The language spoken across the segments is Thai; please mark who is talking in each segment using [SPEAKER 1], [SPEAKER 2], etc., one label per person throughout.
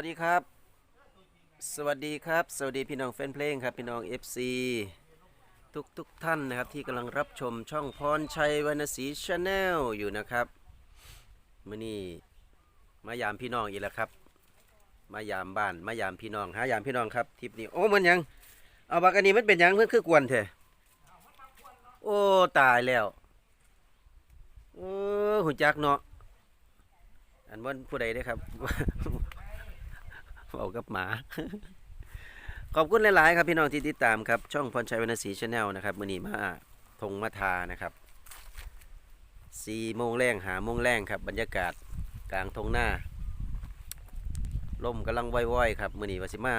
[SPEAKER 1] สวัสดีครับ สวัสดีครับ สวัสดีพี่น้องแฟนเพลงครับ พี่น้อง FC ทุกทุกท่านนะครับที่กำลังรับชมช่องพรชัยวรรณศรีชาแนลอยู่นะครับมื่อนี้มายามพี่น้องอีกแล้วครับ มายามบ้านมายามพี่น้องหายามพี่น้องครับทริปนี้โอ้มันยังเอาบักอันนี้มันเป็นยังเพื่อนคือกวนเถอะโอ้ตายแล้วโอ้หุ่จักเนาะอันว่าผู้ใดได้ครับ เอากับหมา ขอบคุณหลาย ๆ ครับพี่น้องที่ติดตามครับ ช่องพรชัยวรรณศรีชาแนลนะครับมือนีมาทงมาทานะครับสี่โมงแรงหาโมงแรงครับ บรรยากาศกลางทงหน้าลมกำลังว่อยๆครับมือนีวาสิมา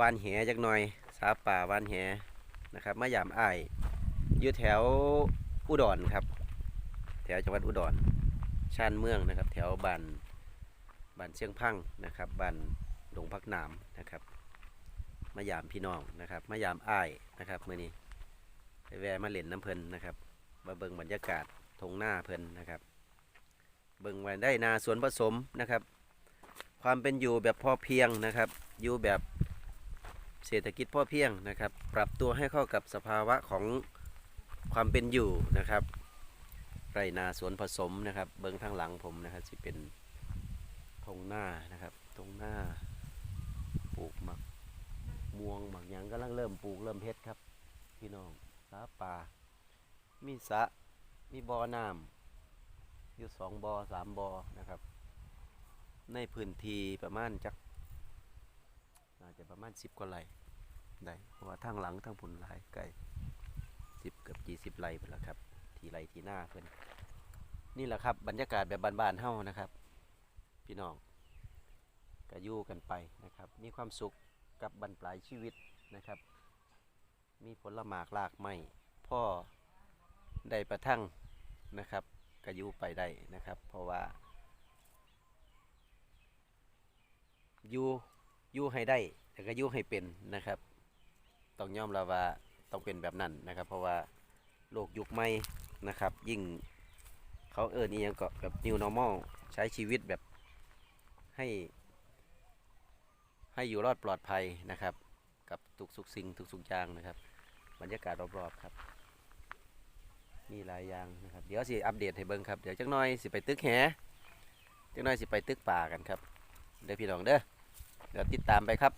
[SPEAKER 1] วานแหจักหน่อยสาป่าวานแหนะครับมายามอ้ายอยู่แถวอุดรครับ แถวจังหวัดอุดรชานเมืองนะครับ แถวบ้าน บ้านเชียงพังนะครับบ้านหลวงพักหนามนะครับมายามพี่น้องนะครับมายามอ้ายนะครับเมื่อนี้ไปแวะมาเล่นน้ำเพลินนะครับมาเบิ่งบรรยากาศทงหน้าเพลินนะครับ เบิ่งไว้ได้นาสวนผสมนะครับ ความเป็นอยู่แบบพอเพียงนะครับ อยู่แบบเศรษฐกิจพ่อเพียงนะครับ ปรับตัวให้เข้ากับสภาวะของความเป็นอยู่นะครับ ไรนาสวนผสมนะครับ เบิ่งทางหลังผมนะครับสิเป็น ทงหน้านะครับทงหน้า ปลูกหมักม่วงหมักหยังกำลังเริ่มปลูกเริ่มเฮ็ดครับ พี่น้องสาป่ามีสะมีบ่อน้ำอยู่สองบ่อสามบ่อนะครับ ในพื้นที่ประมาณจักน่าจจะประมาณสิบกว่าไร่ได้เพราะว่าทางหลังทางผุนหลายไก่สิบเกือบยี่สิบไร่ไปแล้วครับ ทีไร่ทีหน้าเพื่อนนี่แหละครับบรรยากาศแบบบ้านๆเฮ้านะครับ พี่น้องก็อยู่กันไปนะครับ มีความสุขกับบรรปลายชีวิตนะครับ มีผลหมากลากไม้พ่อได้ประทังนะครับก็อยู่ไปได้นะครับ เพราะว่าอยู่อยู่ให้ได้แต่ก็อยู่ให้เป็นนะครับ ต้องยอมรับว่าต้องเป็นแบบนั้นนะครับ เพราะว่าโลกยุคใหม่นะครับ ยิ่งเขาเอิญนี่ยังก็แบบ new normal ใช้ชีวิตแบบ ให้ ให้อยู่รอดปลอดภัยนะครับ กับทุกสุกสิ่งทุกสุกอย่างนะครับ บรรยากาศรอบๆครับมีหลายอย่างนะครับเดี๋ยวสิอัปเดตให้เบิ้งครับเดี๋ยวจักหน่อยสิไปตึกแหจักหน่อยสิไปตึกป่ากันครับเดี๋ยวพี่น้องเด้อเดี๋ยวติดตามไปครับ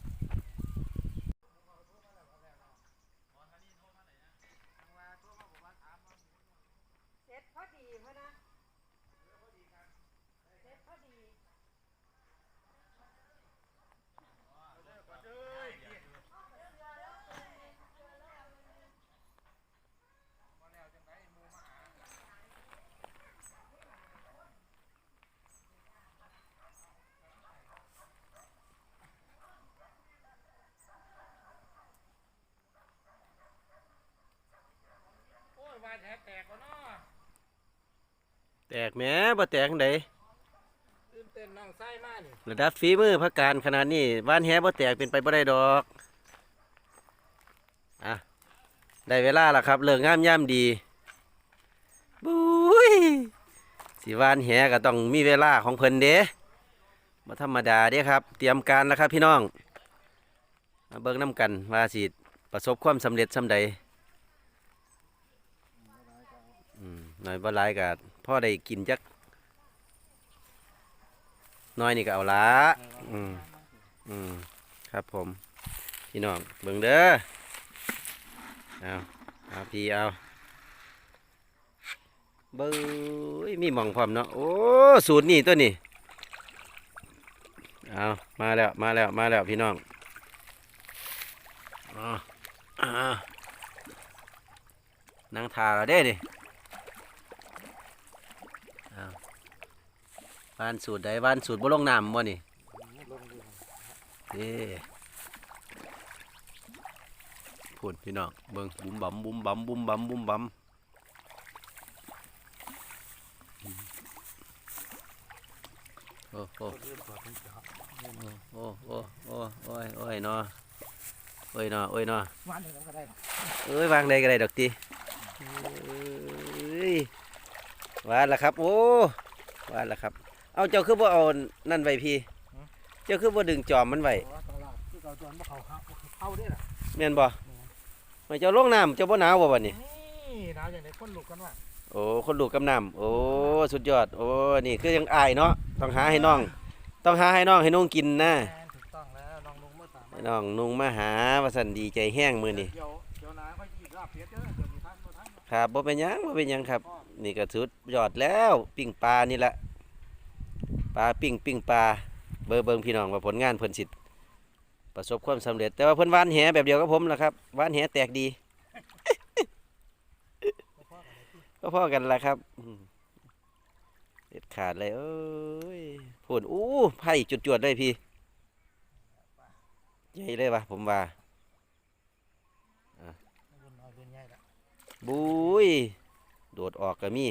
[SPEAKER 2] เสร็จพอดีพะนะเสร็จพอดี
[SPEAKER 3] โอ้ยว่า แท้แตกก็เนาะ
[SPEAKER 1] แตกแหมบ่แตกจั่งใด
[SPEAKER 3] ตื่นเต้นน้องไส้มานี่
[SPEAKER 1] ระดับฝีมือพักการขนาดนี้บ้านแหบ่แตกเป็นไปบ่ได้ดอกอะได้เวลาแล้วครับเลิกงามย่ำดีบุ้ยสิวานแหก็ต้องมีเวลาของเพิ่นเด้บ่ธรรมดาเด้ครับ เตรียมการแล้วครับพี่น้องมาเบิ่งน้ำกันว่าสิประสบความสำเร็จสำใดอืม หน่อยบ่หลายก็พ่อได้กินจักน้อยนี่ก็เอาละอืมอืมครับผม พี่น้องเบิ่งเด้อเอาเอาพี่เอาเบิ้ยมีหมองพร้อมเนาะโอ้สูตรนี่ตัวนี้เอามาแล้วมาแล้วมาแล้วพี่น้องอ๋ออ่านั่งทาเราได้ดิเอา บ้านสูตรใดบ้านสูตรบ่ลงน้ำบ่นี่เด้พูดพี่น้องเบิ่งบุ้มบัมบุ้มบัมบุ้มบัมบุ้มบัมโอ้โอ้โอ้โอ้โอ้โอ้ยโอ้ยเนาะโอ้ยเนาะโอ้ยเนาะ
[SPEAKER 3] วันหนึ่งก็ได้หรอ
[SPEAKER 1] เอ้ยวางได้ก็ได้ดอกตีเอ้ยวานละครับ โอ้วานละครับ เอาเจ้าคือบ่เอานั่นไว้พี่ เจ้าคือบ่ดึงจอมมันไว้
[SPEAKER 3] เพราะว่าตลาดที่เราจวนบ่เขาเข้าเข้าได้ล่ะ
[SPEAKER 1] แม่นบ่ไม่เจ้าลงน้ำเจ้าบ่หนาวบ่บัดนี้
[SPEAKER 3] นี่หนาวอย่างไรคนลุกกันว่า
[SPEAKER 1] โอ้คนลูกกำน้ำโอ้สุดยอด โอ้นี่คือยังอายเนาะต้องหาให้น้อง ต้องหาให้น้องให้น้องกินนะ
[SPEAKER 3] แม่นถูกต้องแล้วน้องลุงเมื่อตาม
[SPEAKER 1] ให้น้องนุ่งมาหาว่าซั่นดีใจแห้งมื้อนี้
[SPEAKER 3] เดี๋ยวเดี๋ยวนาค่อยยีบลาบเป็ดเด้อเดี๋ยวมีทางบ่ทาง
[SPEAKER 1] ครับบ่เป็นหยังบ่เป็นหยังครับ นี่ก็สุดยอดแล้ว ปิ้งปลานี่แหละ ปลาปิ้งปิ้งปลาเบิ่งเบิงพี่น้องว่าผลงานเพิ่นสิประสบความสำเร็จ แต่ว่าเพิ่นวานแหแบบเดียวกับผมละครับวานแหแตกดีก็พ่อกันละครับเด็ดขาดเลยเอ้ยพูดอู้ไผ่จุดจวดๆเลยพี่ใหญ่เลยวะผมว่า
[SPEAKER 3] บุ้ยบุญใหญ่ละ
[SPEAKER 1] บุยโดดออกก็มี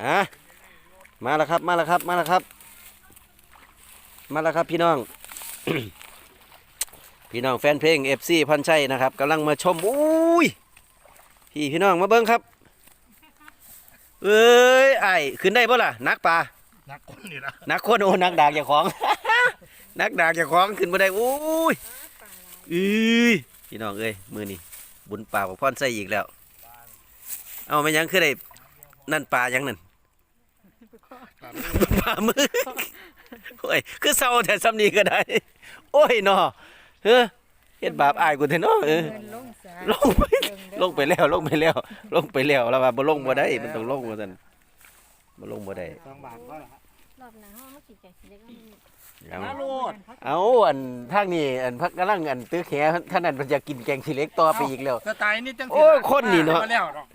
[SPEAKER 1] อะ มาแล้วครับ มาแล้วครับ มาแล้วครับ มาแล้วครับพี่น้อง พี่น้องแฟนเพลง FC พันชัยนะครับกำลังมาชมอุ้ยพี่พี่น้องมาเบิ้งครับ เอ้ยไอ้ายขึ้นได้ป่ะล่ะนักปลา
[SPEAKER 3] นักคนนี่ละ
[SPEAKER 1] นักคนโอ้นักดากอย่าของ นักดากอย่าของขึ้นมาได้อุ้ยอุ้ยพี่น้องเอ้ยมือนี่บุญป่าของพ่อนใส่อีกแล้ว เอาไม่ยังคือได้นั่นปลายังนั่น ปลามือโอ้ยคือเศร้าแต่ซ้ำนี้ก็ได้ โอ้ยนอเฮ้อเฮ็ดบาปอายกูแท้เนาะเออ
[SPEAKER 2] เดินลงสา
[SPEAKER 1] ลงไปลงไปแล้วลงไปแล้วลงไปแล้วแล้วว่าบ่ลงบ่ได้มันต้องลงว่าซั่นบ่ลงบ่ได้
[SPEAKER 3] สองบาทก็ละ
[SPEAKER 2] รอบหน้าห้องมากินแกงเล็กน้ำ
[SPEAKER 1] เอา
[SPEAKER 3] นาโลด
[SPEAKER 1] เอาอันทางนี้อันพักกำลังอันตื้อแขท่านนั้นมันจะกินแกงขี้เหล็กต่อไปอีกแล้ว
[SPEAKER 3] สไตล์นี่จังสิ
[SPEAKER 1] โอ้ยคนนี่เนาะ
[SPEAKER 3] มแล้วดอก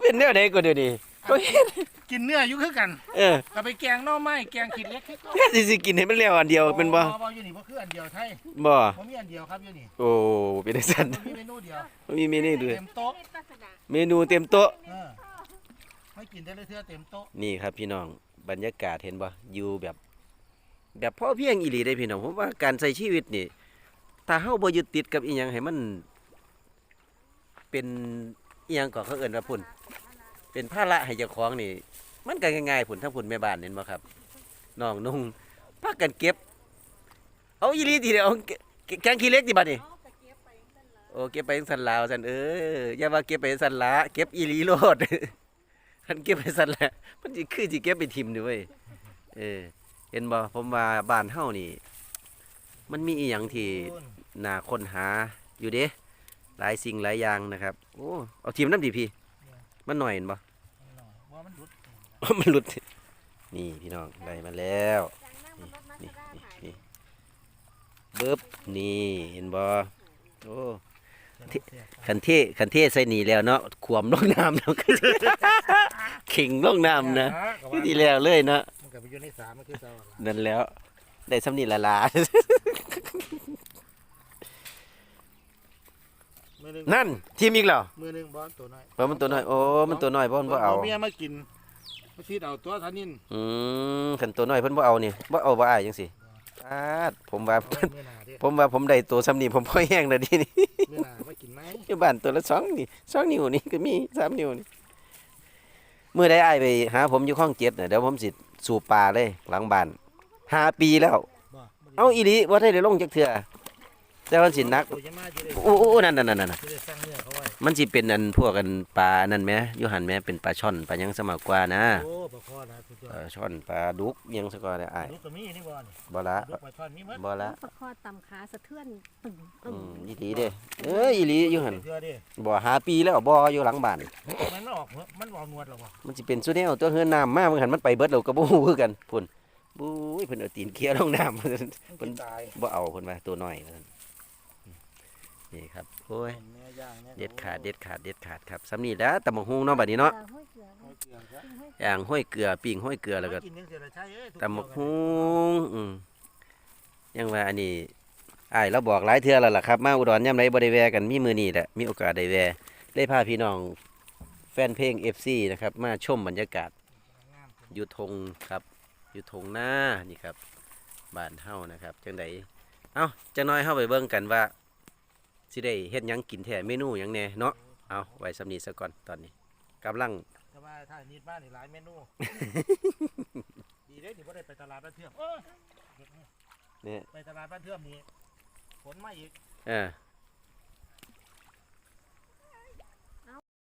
[SPEAKER 1] เป็นแนวใดก็เดี๋ยวนี้ ก็เฮ็ด
[SPEAKER 3] กินเนื้ออยู่คือกัน
[SPEAKER 1] เออ
[SPEAKER 3] ก็ไปแกงหน่อไม้แกงขีดเล็กคือกัน
[SPEAKER 1] แค่สิสิกินให้มันแล้วอันเดียวเป็นบ่
[SPEAKER 3] บ่อยู่นี่บ่คืออันเดียวไทย
[SPEAKER 1] บ่
[SPEAKER 3] ผมมีอันเดียวครับอยู่นี่
[SPEAKER 1] โอ้เป็นจังซั่น
[SPEAKER 3] ผมมีเมนูเดียว
[SPEAKER 1] มีเมนูด้วย
[SPEAKER 3] เต็มโต๊ะ
[SPEAKER 1] เมนูเต็มโต๊ะ
[SPEAKER 3] เออให้กินได้เลยเทื่อเต็มโต๊ะ
[SPEAKER 1] นี่ครับพี่น้องบรรยากาศเห็นบ่อยู่แบบแบบพ่อเพียงอีหลีได้พี่น้องผมว่าการใช้ชีวิตนี่ถ้าเฮาบ่ยึดติดกับอีหยังให้มัน เป็นอีหยังก็เขาเอิ้นว่าพุ่น เป็นภาระให้เจ้าของนี่ มันก็ง่ายๆพุ่นทั้งพุ่นแม่บ้านเห็นบ่ครับน้องนุ่งพากันเก็บ เอาอีหลีทีเดียวเอาเก็บแกงขี้เหล็กติบัดนี่โอ้เก็บไปจังซั่นลาวซั่นเอออย่าว่าเก็บไปจังซั่นละเก็บอีหลีโลดคันเก็บไปซั่นแหละมันสิคือสิเก็บไปทิมด้วยเว้ยเออเห็นบ่ผมว่าบ้านเฮานี่ มันมีอีหยังที่น่าค้นหาอยู่เด้หลายสิ่งหลายอย่างนะครับ โอ้ เอาทีมน้ำดิพี่ มันหน่อยเห็นบ่
[SPEAKER 3] ว่ามันดุด
[SPEAKER 1] มันหลุด นี่พี่น้องได้มาแล้วนี่นี่นี่เบิบนี่เห็นบ่โอ้คันเทคันเทใส่นี่แล้วเนาะขวมลงน้ำเนาะขิงลงน้ำนะคือดีแล้วเลยเนาะ
[SPEAKER 3] มันก็ไปอยู่ในสามมันคือเจ้าละ
[SPEAKER 1] นั่นแล้ว ได้สำนีละลา
[SPEAKER 3] มื อหนึง
[SPEAKER 1] นั่นทีมอีกแล้ว
[SPEAKER 3] มือหนึงบอลตัวน้อย
[SPEAKER 1] เพราะมันตัวน้อยโอ้มันตัวน้อยเพราะมันบ่เอา
[SPEAKER 3] เมียมากินมาชีดเอาตัวทานิน
[SPEAKER 1] อืมขันตัวน้อยเพิ่นบ่เอานี่บ่เอาบ่อายจังสิปาดผมว่า
[SPEAKER 3] เอาไว้เมื่อหนาเด้
[SPEAKER 1] ผมว่าผมได้ตัวสำนีผมพอแห้งแล้วดินี่
[SPEAKER 3] เมื่อหนามากินไหม
[SPEAKER 1] อยู่บ้านตัวละสองนี่สองนิ้วนี่ก็มีสามนิ้วนี่มื้อใดอ้ายไปหาผมอยู่ข้องเจ็ดน่ะเดี๋ยวผมสิสูบปลาเลยหลังบ้านห้าปีแล้ว
[SPEAKER 3] บ่
[SPEAKER 1] เอาอีหลีบ่ได้ได้ลงจักเทื่อ แต่ว่าสิหนัก
[SPEAKER 3] ตัวจะมาจะได้
[SPEAKER 1] โอ้โอ้นั่นนั่นนั่นนั่น
[SPEAKER 3] จะได้สร้างเนื้อเขาไว้
[SPEAKER 1] มันสิเป็นอันพวกกันปลานั่นไหมอยู่หันไหมเป็นปลาช่อนปลาหยังสมากกว่านะ
[SPEAKER 3] โอ้ปลาคอนะสุดยอ
[SPEAKER 1] ปลา
[SPEAKER 3] ด
[SPEAKER 1] ช่อนปลาดุกหยังสกอได้อ้าย
[SPEAKER 3] ลูกก็มีนี่บ่นี่
[SPEAKER 1] บ่ละ
[SPEAKER 3] ลูกปลาช่อนมีหมด
[SPEAKER 1] บ่ละ
[SPEAKER 2] ปลาคอตำขาสะเทือนตึงตึ
[SPEAKER 1] อื
[SPEAKER 2] ง
[SPEAKER 1] มอีหลีเด้เอ้ยอีหลีอยู่หัน
[SPEAKER 3] เทื่อดิ
[SPEAKER 1] บ่หาปีแล้วบ่อยู่หลังบ้าน
[SPEAKER 3] มันออกเหรอมันออกหนวดหรอบ่
[SPEAKER 1] มันสิเป็นสุดแนวตัวเฮือนน้ำมามันหันมันไปเบิดแล้วก็บ่ฮู้คือกันพุ่นบุ้ยเพิ่นเอาตีนเคี้ยวลงน้ำ
[SPEAKER 3] มันกินตาย
[SPEAKER 1] บ่เอาเพิ่นว่าตัวน้อยว่าซั่น นี่ครับโอ้ย
[SPEAKER 3] เนื้อย่างนี่ย
[SPEAKER 1] เด็ดขาดเด็ดขาดเด็ดขาดครับสำนี้แหล้วตำบักฮุงเนาะบัดนี้เนาะ
[SPEAKER 2] ห้อยเกลือ
[SPEAKER 3] เอาเกลือซะ
[SPEAKER 1] อย่างห้อยเกลือปิ้งห้อยเกลือแล้วก็
[SPEAKER 3] กินจังซี่ล่ะใช่เอ้ยทุ
[SPEAKER 1] ตำบัก
[SPEAKER 3] เที่
[SPEAKER 1] ฮุ
[SPEAKER 3] ยว
[SPEAKER 1] งอืมยังว่าอันนี้อ้ายเราบอกหลายเทื่อแล้วล่ะครับมาอุดรยามใดบ่ได้แวะกันมีมื้อนี้แหละมีโอกาสได้แวะได้พาพี่น้องแฟนเพลง FC นะครับมาชมบรรยากาศ
[SPEAKER 3] งามจัง
[SPEAKER 1] อยู่ทงครับอยู่ทงหน้านี่ครับบ้านเฮานะครับจังไดเอ้าจังน้อยเฮาไปเบิ่งกันว่า สิได้เฮ็ดหยังกินแท้เมนูหยังแหน่เนาะเอาไว้สำนี้ซะก่อนตอนนี้กำลัง
[SPEAKER 3] แต่ว่าถ้านิดบ้านนี่หลายเมนู ดีเด้นี่บ่ได้ไปตลาดบ้านเทื่อมเอ้ย
[SPEAKER 1] เนี่ย
[SPEAKER 3] ไปตลาดบ้านเทื่อมนี่ฝนมาอีก
[SPEAKER 1] เออ